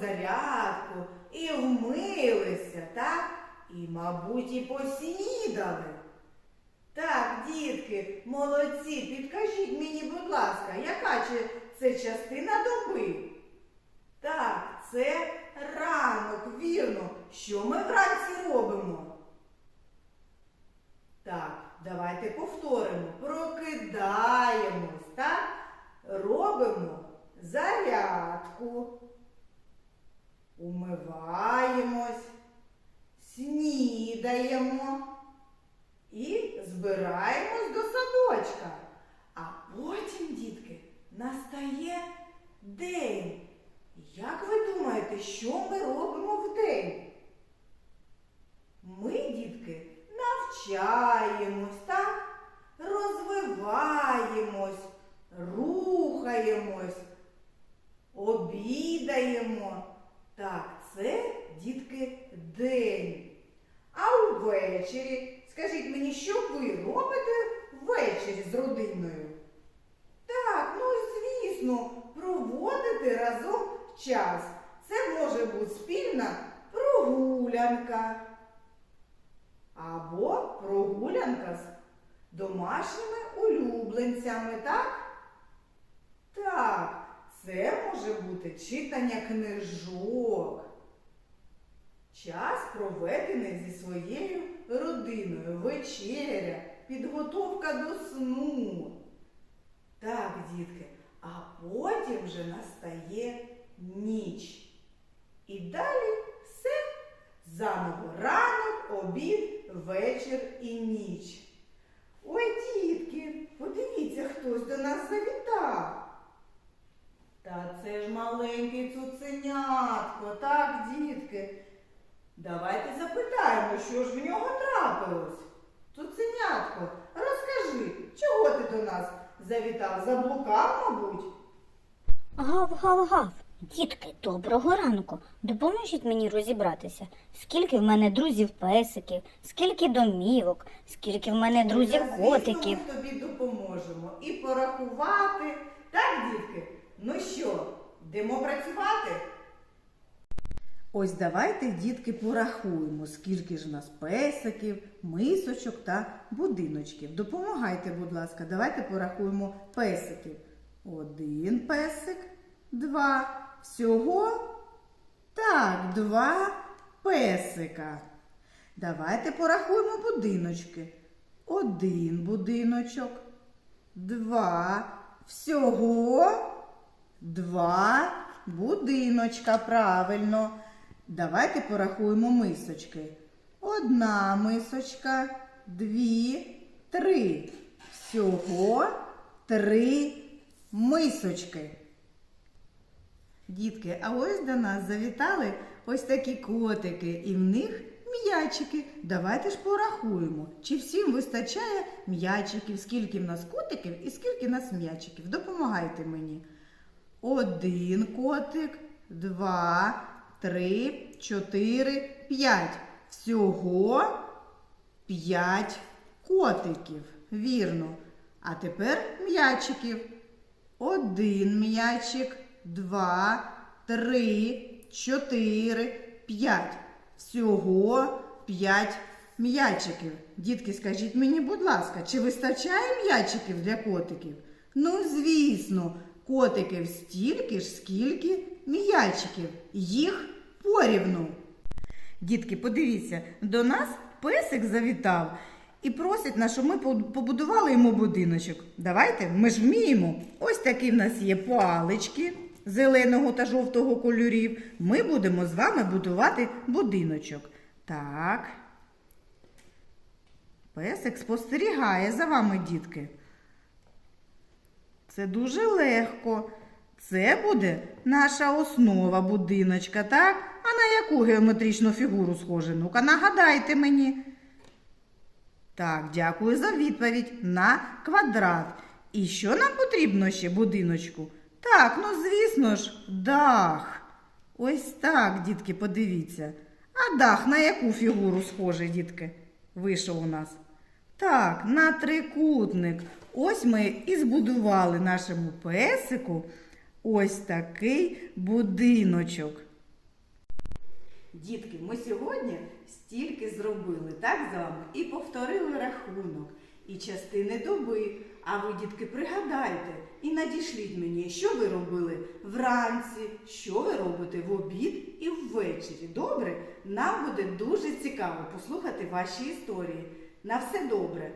зарядку, і вмилися, так? І, мабуть, і поснідали. Так, дітки, молодці, підкажіть мені, будь ласка, яка чи- це частина доби? Так, це ранок, вірно. Що ми вранці робимо? Так, давайте повторимо. Прокидаємось, так? Робимо зарядку. Умиваємось, снідаємо і збираємось до садочка. А потім, дітки, настає день. Як ви думаєте, що ми робимо в день? Ми, дітки, навчаємось, так? Розвиваємось, рухаємось, обідаємо. Так, це, дітки, день. А увечері, скажіть мені, що ви робите ввечері з родиною? Так, ну звісно, проводити разом час. Це може бути спільна прогулянка. Або прогулянка з домашніми улюбленцями, так? Так, це може бути читання книжок. Час проведений зі своєю родиною, вечеря, підготовка до сну. Так, дітки, а потім вже настає ніч. І далі все заново ранок, обід, вечір і ніч. Ой, дітки, подивіться, хтось до нас завітав. Та це ж маленький цуценятко, так, дітки. Давайте запитаємо, що ж в нього трапилось. Цуценятко, розкажи, чого ти до нас завітав? Заблукав, мабуть? Гав-гав-гав. Дітки, доброго ранку. Допоможіть мені розібратися, скільки в мене друзів песиків, скільки домівок, скільки в мене друзів-котиків. Ми тобі допоможемо і порахувати. Так, дітки? Ну що, йдемо працювати? Ось давайте, дітки, порахуємо, скільки ж у нас песиків, мисочок та будиночків. Допомагайте, будь ласка, давайте порахуємо песиків. Один песик, два. Всього так, два песика. Давайте порахуємо будиночки. Один будиночок, два. Всього два будиночка. Правильно. Давайте порахуємо мисочки. Одна мисочка, дві, три. Всього три мисочки. Дітки, а ось до нас завітали ось такі котики, і в них м'ячики. Давайте ж порахуємо, чи всім вистачає м'ячиків, скільки в нас котиків і скільки в нас м'ячиків. Допомагайте мені. Один котик, два, три, чотири, п'ять. Всього п'ять котиків. Вірно. А тепер м'ячиків. Один м'ячик, два, три, чотири, п'ять. Всього п'ять м'ячиків. Дітки, скажіть мені, будь ласка, чи вистачає м'ячиків для котиків? Ну, звісно, котиків стільки ж, скільки м'ячиків. Їх порівну. Дітки, подивіться, до нас песик завітав і просить нас, щоб ми побудували йому будиночок. Давайте, ми ж вміємо. Ось такі в нас є палички зеленого та жовтого кольорів. Ми будемо з вами будувати будиночок. Так. Песик спостерігає за вами, дітки. Це дуже легко. Це буде наша основа будиночка, так? А на яку геометричну фігуру схоже? Ну-ка, нагадайте мені. Так, дякую за відповідь. На квадрат. І що нам потрібно ще будиночку? Так, ну звісно ж, дах. Ось так, дітки, подивіться. А дах на яку фігуру схожий, дітки? Вийшов у нас. Так, на трикутник. Ось ми і збудували нашому песику ось такий будиночок. Дітки, ми сьогодні стільки зробили, так з вами, і повторили рахунок, і частини доби. А ви, дітки, пригадайте і надішліть мені, що ви робили вранці, що ви робите в обід і ввечері. Добре? Нам буде дуже цікаво послухати ваші історії. На все добре.